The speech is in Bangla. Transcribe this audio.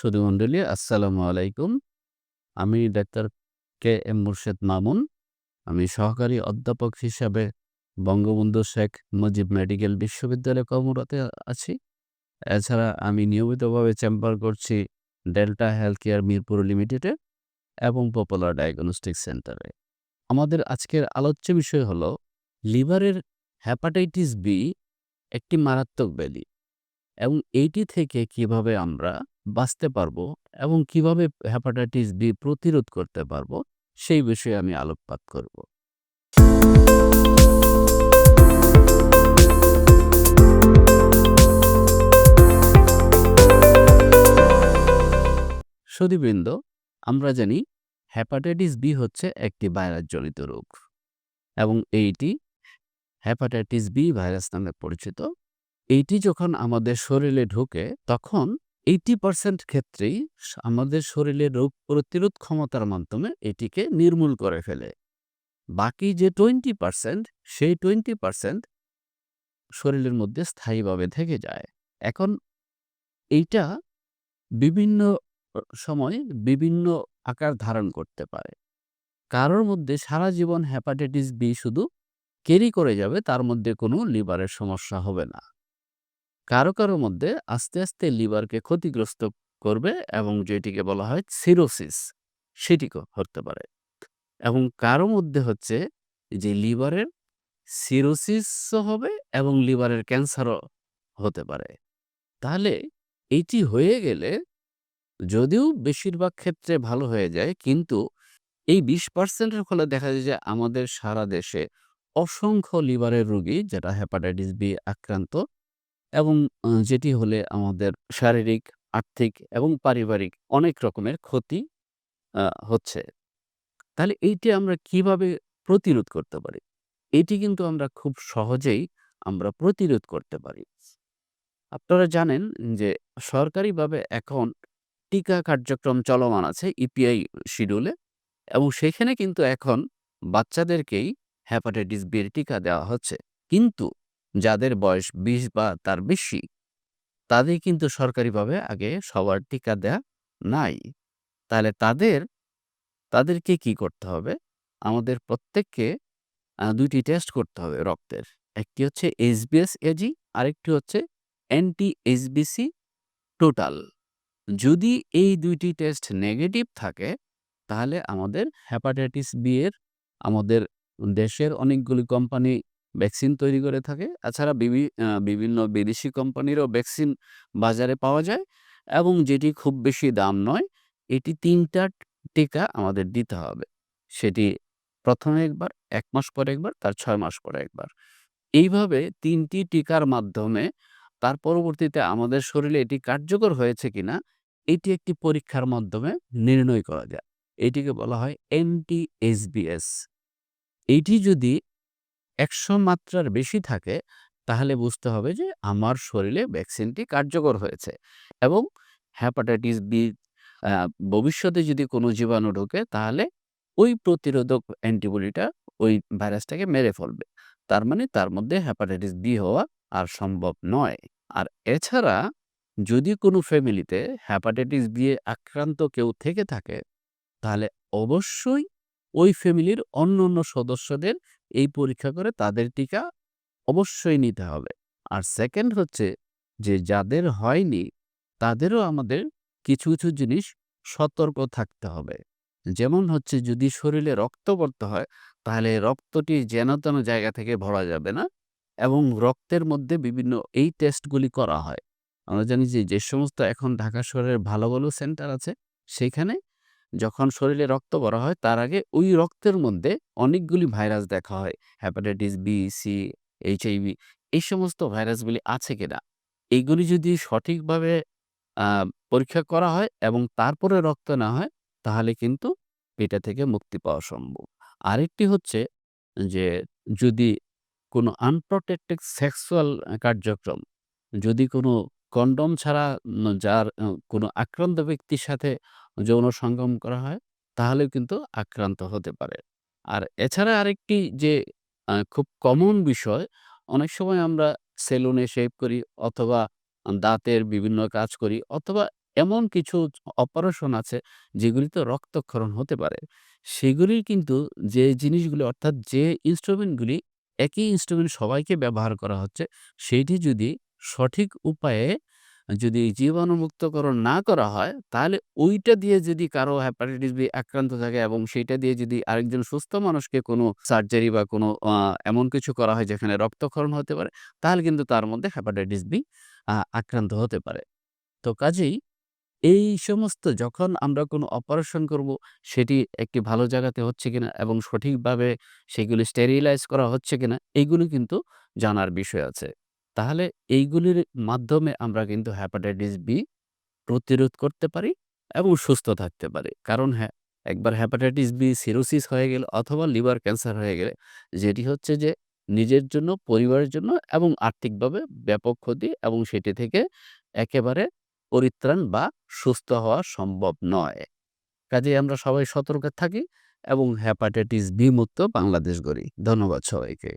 সুধীমণ্ডলী আসসালামু আলাইকুম। আমি doctor K M Murshed Mamun. আমি সহকারী অধ্যাপক হিসাবে বঙ্গবন্ধু শেখ মুজিব মেডিকেল বিশ্ববিদ্যালয়ে কর্মরত আছি। এছাড়া আমি নিয়মিতভাবে চেম্বার করছি ডেল্টা হেলথ কেয়ার মিরপুর লিমিটেডে এবং পপুলার ডায়াগনস্টিক সেন্টারে। আমাদের আজকের আলোচ্য বিষয় হলো, লিভারের হ্যাপাটাইটিস বি একটি মারাত্মক ব্যাধি এবং এইটি থেকে কীভাবে আমরা বাঁচতে পারব এবং কীভাবে হ্যাপাটাইটিস বি প্রতিরোধ করতে পারব, সেই বিষয়ে আমি আলোকপাত করব। সুধীবৃন্দ, আমরা জানি হ্যাপাটাইটিস বি হচ্ছে একটি ভাইরাসজনিত রোগ এবং এইটি হ্যাপাটাইটিস বি ভাইরাস নামে পরিচিত এইটি যখন আমাদের শরীরে ঢোকে, তখন এইটি পার্সেন্ট ক্ষেত্রেই আমাদের শরীরের রোগ প্রতিরোধ ক্ষমতার মাধ্যমে এটিকে নির্মূল করে ফেলে। বাকি যে টোয়েন্টি পার্সেন্ট, সেই টোয়েন্টি পার্সেন্ট শরীরের মধ্যে স্থায়ীভাবে থেকে যায়। এখন এইটা বিভিন্ন সময় বিভিন্ন আকার ধারণ করতে পারে। কারোর মধ্যে সারা জীবন হেপাটাইটিস বি শুধু ক্যারি করে যাবে, তার মধ্যে কোনো লিভারের সমস্যা হবে না। কারও কারও মধ্যে আস্তে আস্তে লিভারকে ক্ষতিগ্রস্ত করবে এবং যেটিকে বলা হয় সিরোসিস সেটিকে হতে পারে। এবং কারও মধ্যে হচ্ছে যে লিভারের সিরোসিসও হবে এবং লিভারের ক্যান্সারও হতে পারে। তাহলে এটি হয়ে গেলে যদিও বেশিরভাগ ক্ষেত্রে ভালো হয়ে যায়, কিন্তু এই বিশ পার্সেন্টের ফলে দেখা যায় যে আমাদের সারা দেশে অসংখ্য লিভারের রোগী, যেটা হেপাটাইটিস বি আক্রান্ত এবং যেটি হলে আমাদের শারীরিক, আর্থিক এবং পারিবারিক অনেক রকমের ক্ষতি হচ্ছে। তাহলে এইটি আমরা কীভাবে প্রতিরোধ করতে পারি? এটি কিন্তু আমরা খুব সহজেই আমরা প্রতিরোধ করতে পারি। আপনারা জানেন যে সরকারিভাবে এখন টিকা কার্যক্রম চলমান আছে ইপিআই শিডিউলে এবং সেখানে কিন্তু এখন বাচ্চাদেরকেই হ্যাপাটাইটিস বি টিকা দেওয়া হচ্ছে। কিন্তু যাদের বয়স বিশ বা তার বেশি, তাদের কিন্তু সরকারিভাবে আগে সবার টিকা দেয়া নাই। তাহলে তাদের, তাদেরকে কি করতে হবে? আমাদের প্রত্যেককে দুইটি টেস্ট করতে হবে রক্তের। একটি হচ্ছে এইচবিএস এজি আরেকটি হচ্ছে অ্যান্টি এইচবিসি টোটাল যদি এই দুইটি টেস্ট নেগেটিভ থাকে, তাহলে আমাদের হ্যাপাটাইটিস বি এর, আমাদের দেশের অনেকগুলি কোম্পানি ভ্যাকসিন তৈরি করে থাকে। এছাড়া বিভিন্ন বিদেশি কোম্পানিরও ভ্যাকসিন বাজারে পাওয়া যায় এবং যেটি খুব বেশি দাম নয়, এটি তিনটা টিকা আমাদের দিতে হবে। সেটি প্রথমে একবার, এক মাস পরে একবার, তার ছয় মাস পরে একবার। এইভাবে তিনটি টিকার মাধ্যমে তার পরবর্তীতে আমাদের শরীরে এটি কার্যকর হয়েছে কিনা, এটি একটি পরীক্ষার মাধ্যমে নির্ণয় করা যায়। এটিকে বলা হয় এনটি এসবিএস এইটি যদি একশো মাত্রার বেশি থাকে, তাহলে বুঝতে হবে যে আমার শরীরে ভ্যাকসিনটি কার্যকর হয়েছে এবং হ্যাপাটাইটিস বি ভবিষ্যতে যদি কোনো জীবাণু ঢোকে, তাহলে ওই প্রতিরোধক অ্যান্টিবডিটা ওই ভাইরাসটাকে মেরে ফেলবে। তার মানে তার মধ্যে হ্যাপাটাইটিস বি হওয়া আর সম্ভব নয়। আর এছাড়া যদি কোনো ফ্যামিলিতে হ্যাপাটাইটিস বি আক্রান্ত কেউ থেকে থাকে, তাহলে অবশ্যই ওই ফ্যামিলির অন্য অন্য সদস্যদের এই পরীক্ষা করে তাদের টিকা অবশ্যই নিতে হবে। আর সেকেন্ড হচ্ছে যে যাদের হয়নি, তাদেরও আমাদের কিছু কিছু জিনিস সতর্ক থাকতে হবে। যেমন হচ্ছে যদি শরীরে রক্ত পড়তে হয়, তাহলে রক্তটি যেন তেন জায়গা থেকে ভরা যাবে না এবং রক্তের মধ্যে বিভিন্ন এই টেস্টগুলি করা হয়। আমরা জানি যে যে সমস্ত এখন ঢাকা শহরের ভালো ভালো সেন্টার আছে, সেখানে যখন শরীরে রক্ত ভরা হয়, তার আগে ওই রক্তের মধ্যে অনেকগুলি ভাইরাস দেখা হয়। হ্যাপাটাইটিস বি সি এইচআইভি এই সমস্ত ভাইরাসগুলি আছে কিনা? এইগুলি যদি সঠিকভাবে পরীক্ষা করা হয় এবং তারপরে রক্ত না হয়, তাহলে কিন্তু এটা থেকে মুক্তি পাওয়া সম্ভব। আরেকটি হচ্ছে যে, যদি কোনো আনপ্রোটেক্টেড সেক্সুয়াল কার্যক্রম, যদি কোনো কন্ডম ছাড়া যার কোনো আক্রান্ত ব্যক্তির সাথে যৌন সঙ্গম করা হয় তাহলেও কিন্তু আক্রান্ত হতে পারে আর এছাড়া আরেকটি যে খুব কমন বিষয় অনেক সময় আমরা সেলুনে শেভ করি অথবা দাঁতের বিভিন্ন কাজ করি অথবা এমন কিছু অপারেশন আছে যেগুলিতে রক্তক্ষরণ হতে পারে। সেগুলির কিন্তু যে জিনিসগুলি অর্থাৎ যে ইনস্ট্রুমেন্টগুলি একই ইনস্ট্রুমেন্ট সবাইকে ব্যবহার করা হচ্ছে, সেইটি যদি সঠিক উপায়ে যদি জীবাণুমুক্তকরণ না করা হয়, তাহলে ওইটা দিয়ে যদি কারও হ্যাপাটাইটিস বি আক্রান্ত থাকে এবং সেইটা দিয়ে যদি আরেকজন সুস্থ মানুষকে কোনো সার্জারি বা কোনো এমন কিছু করা হয় যেখানে রক্তক্ষরণ হতে পারে, তাহলে কিন্তু তার মধ্যে হ্যাপাটাইটিস বি আক্রান্ত হতে পারে। তো কাজেই এই সমস্ত যখন আমরা কোনো অপারেশন করব, সেটি একটি ভালো জায়গাতে হচ্ছে কিনা এবং সঠিকভাবে সেগুলি স্টেরিলাইজ করা হচ্ছে কিনা, এইগুলো কিন্তু জানার বিষয় আছে। তাহলে এইগুলির মাধ্যমে আমরা কিন্তু হ্যাপাটাইটিস বি প্রতিরোধ করতে পারি এবং সুস্থ থাকতে পারি। কারণ হ্যাঁ, একবার হ্যাপাটাইটিস বি সিরোসিস হয়ে গেলে অথবা লিভার ক্যান্সার হয়ে গেলে যেটি হচ্ছে যে নিজের জন্য, পরিবারের জন্য এবং আর্থিকভাবে ব্যাপক ক্ষতি এবং সেটি থেকে একেবারে পরিত্রাণ বা সুস্থ হওয়া সম্ভব নয়। কাজে আমরা সবাই সতর্ক থাকি এবং হ্যাপাটাইটিস বি মুক্ত বাংলাদেশ গড়ি। ধন্যবাদ সবাইকে।